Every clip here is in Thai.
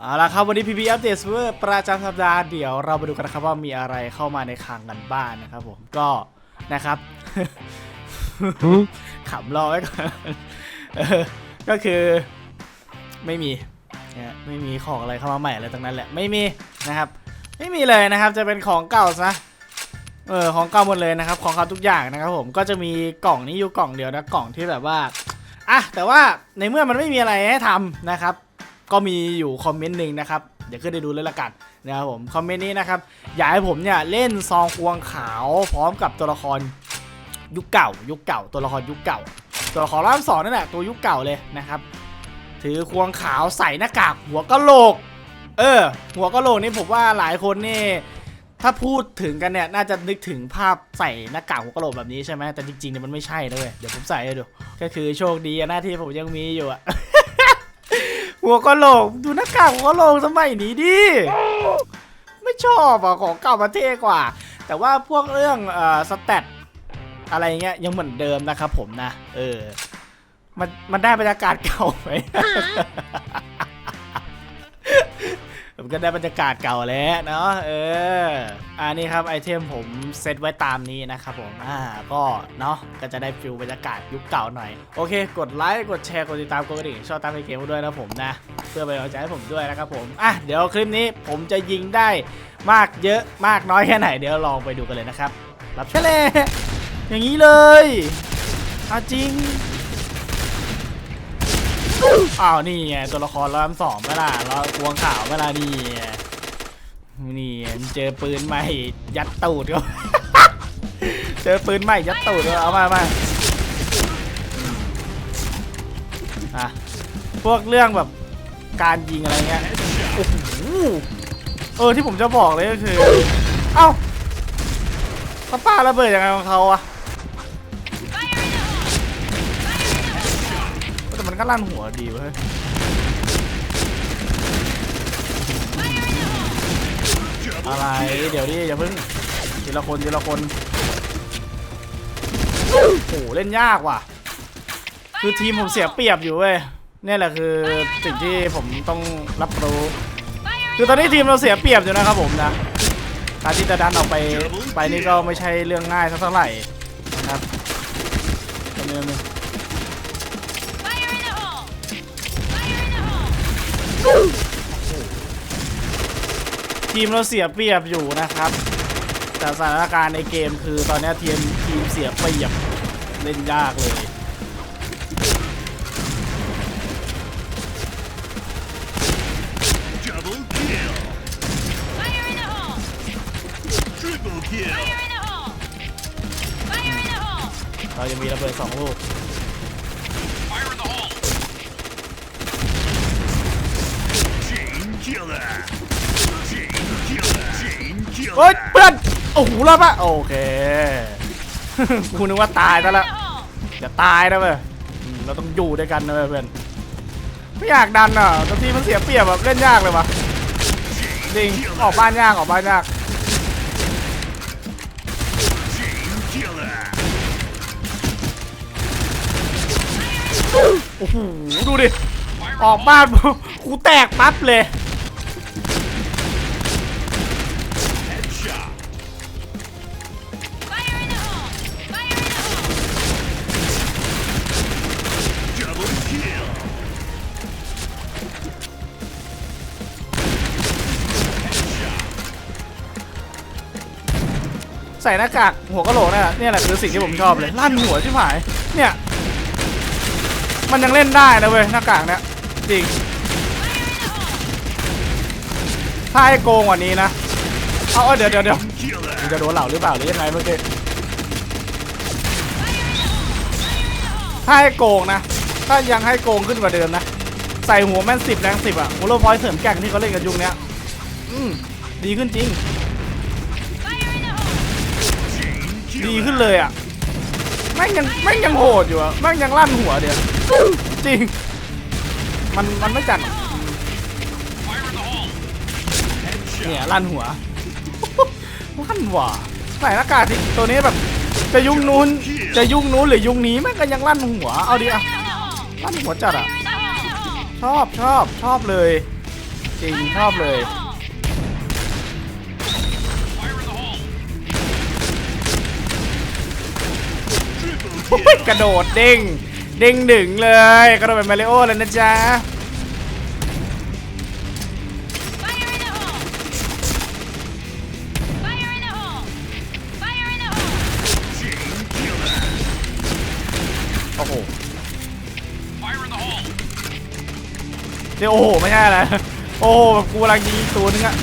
เอาละครับ วันนี้พีพีอัปเดตเวอร์ประจำสัปดาห์เดี๋ยวเรามาดูกันนะครับว่ามีอะไรเข้ามาในคลังกันบ้างนะครับผมก็นะครับขำรอไว้ก่อนก็คือไม่มีนะไม่มีของอะไรเข้ามาใหม่อะไรตั้งนั้นแหละไม่มีนะครับ ไม่มีเลยนะครับ จะเป็นของเก่าซะเออของเก่าหมดเลยนะครับ ของเก่าทุกอย่างนะครับ ผมก็จะมีกล่องนี้อยู่กล่องเดียวนะกล่องที่แบบว่าอะแต่ว่าในเมื่อมันไม่มีอะไรให้ทำนะครับ ก็มีอยู่คอมเมนต์หนึ่งนะครับ เดี๋ยวขึ้นไปดูเลยละกันนะครับผมคอมเมนต์นี้นะครับ อยากให้ผมเนี่ยเล่นซองควงขาวพร้อมกับตัวละครยุคเก่า ยุคเก่า ตัวละครยุคเก่า ตัวละครร่างสองนั่นแหละตัวยุคเก่าเลยนะครับ ถือควงขาวใส่หน้ากากหัวกะโหลก เออ หัวกะโหลกนี่ผมว่าหลายคนนี่ถ้าพูดถึงกันเนี่ยน่าจะนึกถึงภาพใส่หน้ากากหัวกะโหลกแบบนี้ใช่ไหมแต่จริงๆเนี่ยมันไม่ใช่นะเลยเดี๋ยวผมใส่ให้ดูก็คือโชคดีอะหน้าที่ผมยังมีอยู่อะ หัวก็โหลกดูหน้ากากหัวก็โหลกสมัยนี้ดิไม่ชอบอะของเก่ามาเท่กว่า แต่ว่าพวกเรื่องเอ่อสแตทอะไรเงี้ยยังเหมือนเดิมนะครับผมนะ เออ มันมันได้บรรยากาศเก่าไหม มันก็ได้บรรยากาศเก่าแล้วเนาะเอออันนี้ครับไอเทมผมเซตไว้ตามนี้นะครับผมอ่าก็เนาะก็จะได้ฟิลบรรยากาศยุคเก่าหน่อย โอเค กดไลค์กดแชร์กดติดตามกดกระดิ่งชอบตามในเกมด้วยนะผมนะ เพื่อเป็นกำลังใจให้ผมด้วยนะครับผมอะเดี๋ยวคลิปนี้ผมจะยิงได้มากเยอะมากน้อยแค่ไหนเดี๋ยวลองไปดูกันเลยนะครับรับเชลเลยอย่างนี้เลยอาจริง อ้าวนี่ไงตัวละครร้อยสองเวลาแล้วควงข่าวเวลานี่ไงนี่เจอปืนใหม่ยัดตูดก็เจอปืนใหม่ยัดตูดก็เอามามาอะพวกเรื่องแบบการยิงอะไรเงี้ยโอ้โหเออที่ผมจะบอกเลยก็คือ เอ้าเขาปาระเบิดยังไงของเขาอะ ก็ลั่นหัวดีเว้ยอะไรเดี๋ยวดิอย่าเพิ่งทีละคนทีละคนโอ้โหเล่นยากว่ะ คือทีมผมเสียเปรียบอยู่เว้ยนี่แหละคือสิ่งที่ผมต้องรับรู้ คือตอนนี้ทีมเราเสียเปรียบอยู่นะครับผมนะการที่จะดันออกไปไปนี่ก็ไม่ใช่เรื่องง่ายสักเท่าไหร่นะครับตรงนี้ตรง ทีมเราเสียเปรียบอยู่นะครับ แต่สถานการณ์ในเกมคือตอนนี้ทีมทีมเสียเปรียบเล่นยากเลย Double kill. Fire in the hole! Triple kill. Fire in the hole! Fire in the hole! เราจะมีระเบิดสองลูก Fire in the hole. Chain killer. Chain killer. Chain เฮ้ยเพื่อนโอ้โหรอดปะโอเคกูนึกว่าตายซะแล้วจะตายนะเว้ยอืมเราต้องอยู่ด้วยกันนะเพื่อนไม่อยากดันอะแต่ทีมมันเสียเปรียบแบบเล่นยากเลยวะจริงออกบ้านยากออกบ้านยากโอ้โหดูดิออกบ้านกูแตกปั๊บเลย ใส่หน้ากากหัวกะโหลกนี่ยเนี่ยแหละคือสิ่งที่ผมชอบเลยลั่นหัวชิบหายเนี่ย มันยังเล่นได้นะเว้ยหน้ากากเนี่ยจริงถ้าให้โกงกว่านี้นะเอาเอาเดี๋ยวเดี๋ยวเดี๋ยวมึงจะโดนเหล่าหรือเปล่าหรือยังไงเมื่อกี้ถ้าให้โกงนะ ถ้ายังให้โกงขึ้นกว่าเดิมนะ ใส่หัวแม่นสิบแรงสิบอะหัวโลพอย์เสริมแก่งที่เขาเล่นกันยุคเนี้ยอืมดีขึ้นจริง ดีขึ้นเลยอะแม่งยังแม่งยังโหดอยู่อะแม่งยังลั่นหัวเดียวจริง มันมันไม่จัดเนี่ยลั่นหัวลั่นหัวใส่หน้ากากที่ตัวนี้แบบ จะยุคนู้นจะยุคนู้นหรือยุคนี้แม่งก็ยังลั่นหัวเอาดิอะลั่นหัวจัดอะชอบชอบชอบเลย จริงชอบเลย กระโดดเด้ง เด้งดึงเลย กระโดดเป็นมาริโอเลยนะจ๊ะโอ้โหเดี๋ยวโอ้โห ไม่ใช่อะไรโอ้โหกูกำลังยิงอีตัวนึงอะ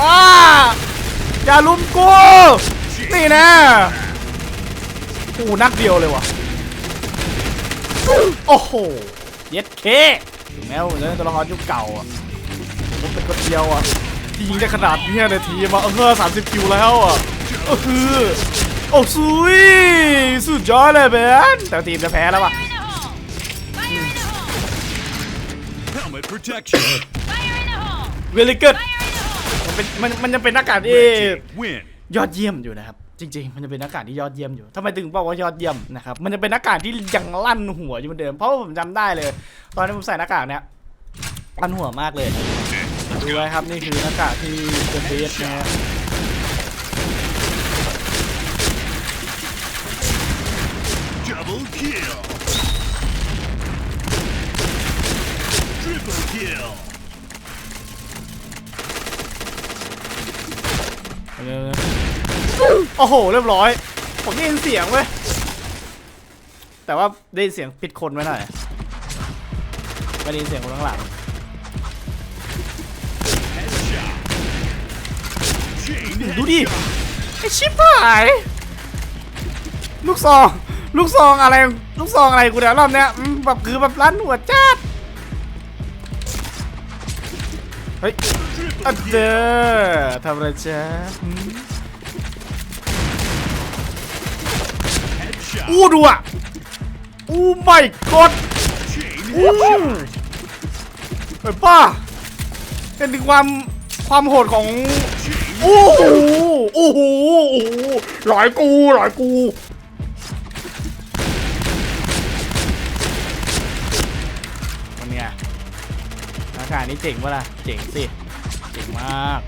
อ้าอย่าลุมกู นี่นะโอ้โหนัดเดียวเลยว่ะโอ้โหเย็ดเคถึงแม้ว่าผมจะเล่นตัวละครยุคเก่าอะผมเป็นคนเดียวอะที่ยิงได้ขนาดเนี้ยในทีมอะเออสามสิบคิวแล้วอะเออคือโอ้สุยสุดยอดเลยเบนแต่ทีมจะแพ้แล้วอะ Fire in the hole! Fire in the hole! Helmet protection. Fire in the hole! เวลิกิด Fire in the hole! มันเป็นมันมันยังเป็นหน้ากากที่ Red team win. ยอดเยี่ยมอยู่นะครับ จริงๆ มันจะเป็นหน้ากากที่ยอดเยี่ยมอยู่ทำไมถึงบอกว่ายอดเยี่ยมนะครับมันจะเป็นหน้ากากที่ยังลั่นหัวอยู่เหมือนเดิมเพราะว่าผมจำได้เลย ตอนที่ผมใส่หน้ากากเนี้ยลั่นหัวมากเลยดูไว้ครับนี่คือหน้ากากที่เป็นเบสนะฮะ Double kill. โอ้โห เรียบร้อย ผมได้ยินเสียงเว้ย แต่ว่าได้ยินเสียงปิดคนไว้หน่อยไม่ได้ยินเสียงคนข้างหลัง ดูดิ ไอชิบหาย ลูกซอง ลูกซองอะไร ลูกซองอะไรกูเนี่ยรอบเนี้ยแบบคือแบบร้านหัวจ้าดเฮ้ยอันเด้อทำอะไรจ๊ะ อู้ดูอะอู้ไม่กดอู้ headshot. เฮ้ป้าเป็นถึงความความโหดของ Chain โอ้หโอ้โหโอ้โหหลายกูหลายกูวันเนี้ยหน้ากากนี้เจ๋งปะล่ะเจ๋งสิ เจ๋งมาก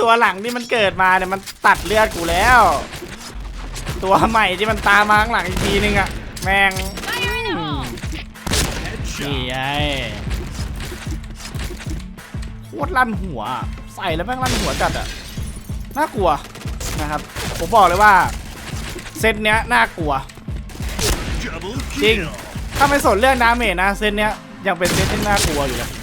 ตัวหลังที่มันเกิดมาเนี่ยมันตัดเลือดกูแล้ว ตัวใหม่ที่มันตามมาข้างหลังอีกทีนึงอะแม่ง Fire in the hole! นี่ Headshot. ไงโคตรลั่นหัวอะใส่แล้วแม่งลั่นหัวจัดอะน่ากลัวนะครับ ผมบอกเลยว่า เซตเนี้ยน่ากลัว Double Ding. kill. ถ้าไม่สนเรื่องดาเมจนะ เซตเนี้ยยังเป็นเซตที่น่ากลัวอยู่เลย Fire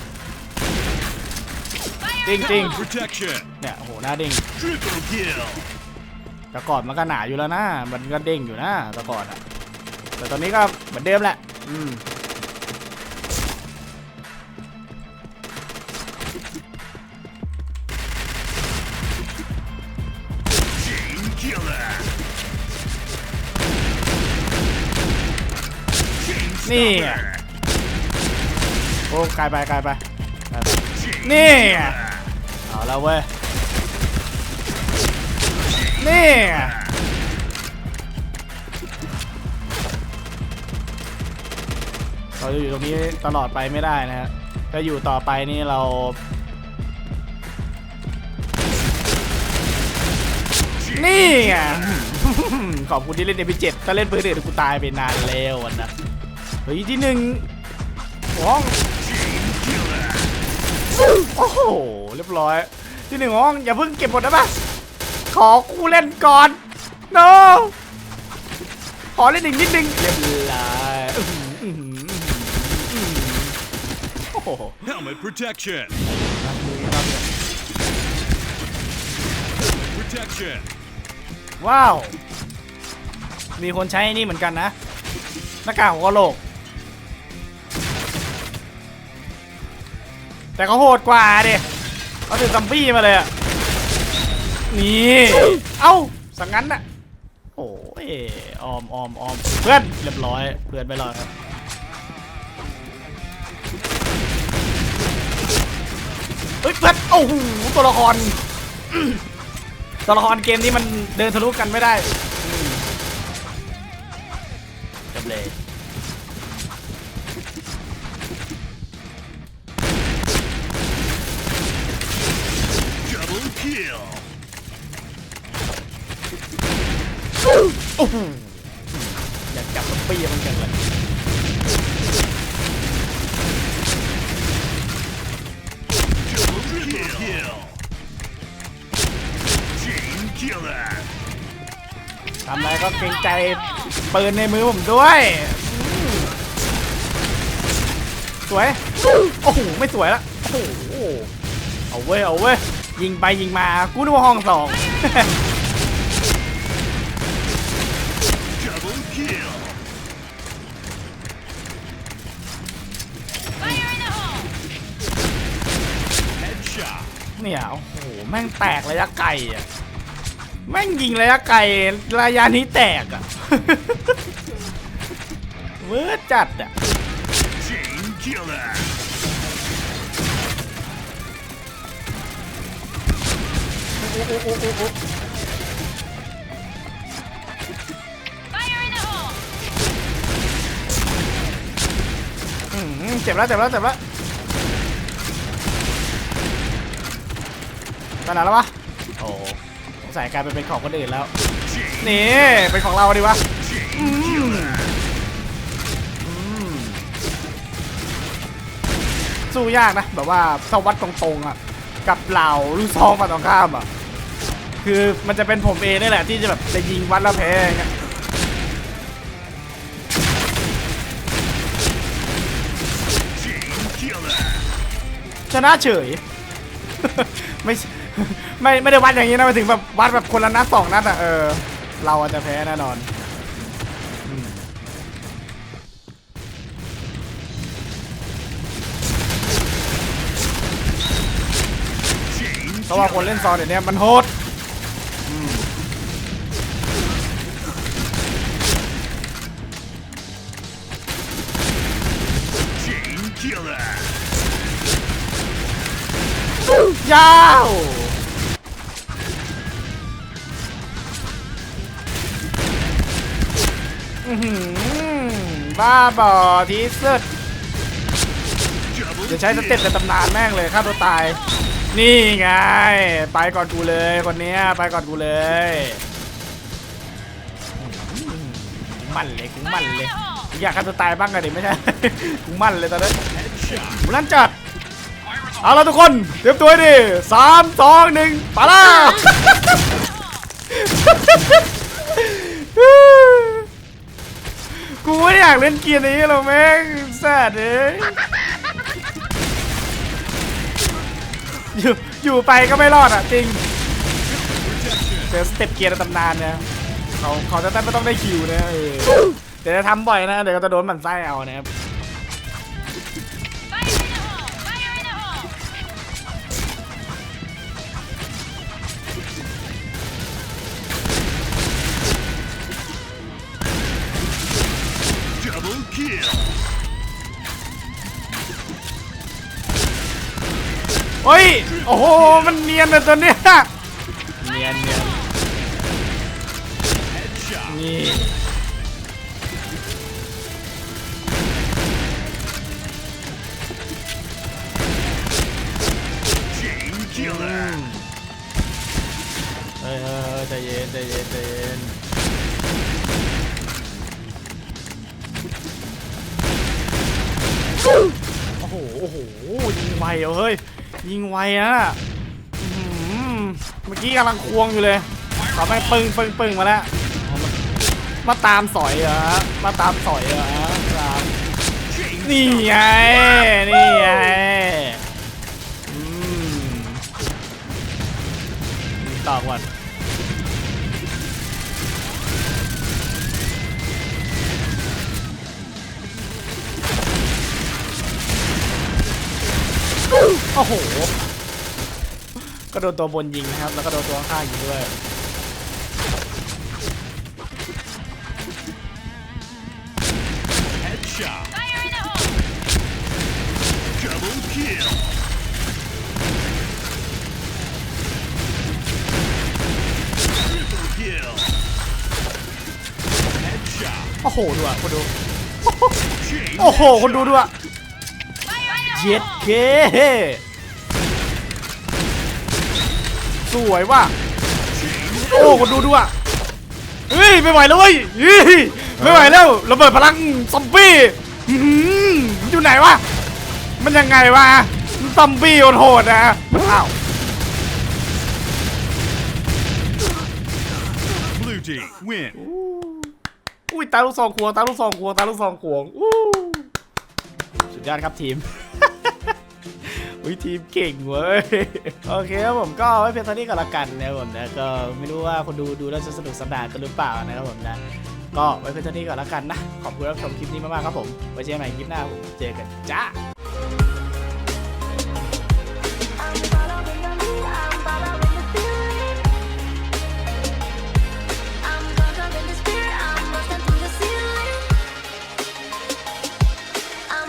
จริง in the จริง hole! Protection. เนี่ยโอ้โหหน้าเด้ง Triple kill. แต่ก่อนมันก็หนาอยู่แล้วนะ มันก็เด้งอยู่นะแต่ก่อนอะแต่ตอนนี้ก็เหมือนเดิมแหละ อืม Chain killer. Chain นี่ไง stopper. โอ้กลายไปกลายไปกลายไป Chain นี่ไง killer. เอาแล้วเว้ย นี่เราจะอยู่ตรงนี้ตลอดไปไม่ได้นะฮะถ้าอยู่ต่อไปนี่เรา นี่ไงขอบคุณที่เล่นเอพีเจ็ดถ้าเล่นปืนอื่นกูตายไปนานแล้ววันนะเฮ้ยที่หนึ่งห้อง โอ้โห เรียบร้อย ที่หนึ่งห้องอย่าเพิ่งเก็บหมดนะปะขอกูเล่นก่อน no ขอเล่นอีกนิดนึงเรียบร้อยอื้อหืออื้อหืออื้อหือโอ้โห Helmet protection. Protection. ว้าว มีคนใช้นี่เหมือนกันนะ หน้ากากหัวกะโหลก แต่เขาโหดกว่าดิเขาถือซัมบี้มาเลยอะ นี่ เอ้า สังงั้นน่ะ โอ้ยออมออมออมเพื่อน เรียบร้อย เพื่อนไปรอดครับเฮ้ยเพื่อนโอ้โหตัวละคร ตัวละครเกมนี้มันเดินทะลุกันไม่ได้จบเลย โอ้โหอยากจับมันปี้มันจังเลยทำอะไรก็เกรงใจปืนในมือผมด้วย สวย โอ้โห ไม่สวยละโอ้โห เอาเว้ย เอาเว้ย ยิงไปยิงมา กูนึกว่าห้องสอง เนี่ยโอ้โหแม่งแตกระยะไกลอะแม่งยิงระยะไกลระยะนี้แตกอะเวอร์จัดอะ Chain killer. โอ้โอ้โอ้โอ้โอ้ Fire in the hole! อื้อหือเจ็บแล้วเจ็บแล้วเจ็บแล้ว ไปไหนแล้ววะโอ้สงสัยกลายไปเป็นของคนอื่นแล้ว นี่ เป็นของเราดีวะ Chain killer. อืมสู้ยากนะ แบบว่าสวัสดตรงๆอะ กับเหล่าลูกซองมาตรงข้ามอะ คือมันจะเป็นผมเองนี่แหละ ที่จะแบบจะยิงวัดแล้วแพ้อย่างชนะเฉย ไม่ ไม่ไม่ได้วัดอย่างนี้นะไปถึงแบบวัดแบบคนละนัดสองนัดอะเออ เราอาจจะแพ้แน่นอนอืมเพราะว่าคนเล่นซอนเดี๋ยวนี้มันโหดอืมยาว บ้าบอที่สุดเดี๋ยวใช้สเต็ปในตำนานแม่งเลยฆ่าตัวตาย นี่ไง ไปก่อนกูเลยคนนี้ไปก่อนกูเลยมันเลยกูมันเลยอยากฆ่าตัวตายบ้างกันดิไม่ใช่กูมันเลยตอนนี้กูลั่นจัดเอาละทุกคนเตรียมตัวดิสามสองหนึ่งไปแล้ว กูไม่อยากเล่นเกียร์นี้หรอกแม่งแซดเอ้ยอยู่อยู่ไปก็ไม่รอดอะจริงเดี๋ยวสเต็ปเกียร์ในตำนานเนี่ยเขาเขาจะได้ไม่ต้องได้คิวนะเออเดี๋ยวจะทำบ่อยนะเดี๋ยวก็จะโดนหมันไส้เอานะครับ เฮ้ย โอ้โห มันเนียนเลยตัวเนี้ยเนียนเนียนนี่เฮ้ยเฮ้ยใจเย็นใจเย็นใจเย็น โอ้โห โอ้โห ยิงไวเอ้ย ยิงไวนะเมื่อกี้กำลังควงอยู่เลยต่อไปปึ้งปึ้งปึ้งมาแล้ว มามาตามสอยเหรอ มาตามสอยเหรอครับนี่ไง นี่ไงต่อก่อน โอ้โห ก็โดนตัวบนยิงนะครับ แล้วก็โดนตัวข้างยิงด้วยโอ้โหดูอะคนดู โอ้โห คนดูด้วยเย็ดเก้ สวยว่ะโอ้คนดูดูอะเฮ้ยไม่ไหวแล้วเว้ยเฮ้ยไม่ไหวแล้วระเบิดพลังซอมบี้อื้อหือมันอยู่ไหนวะมันยังไงวะซอมบี้โหดๆนะอ้าว Blue team win. อุ้ยตาลูกซองควงตาลูกซองควงตาลูกซองควงอู้สุดยอดครับทีม อุ้ยทีมเก่งเว้ย โอเคครับผมก็ไว้เพียงเท่านี้ก็แล้วกันนะครับผมนะก็ไม่รู้ว่าคนดูดูแล้วจะสนุกสนานกันหรือเปล่านะครับผมนะ ก็ไว้เพียงเท่านี้ก็แล้วกันนะ ขอบคุณรับชมคลิปนี้มากๆครับผม ไว้เจอกันใหม่คลิปหน้าผมเจอกันจ้า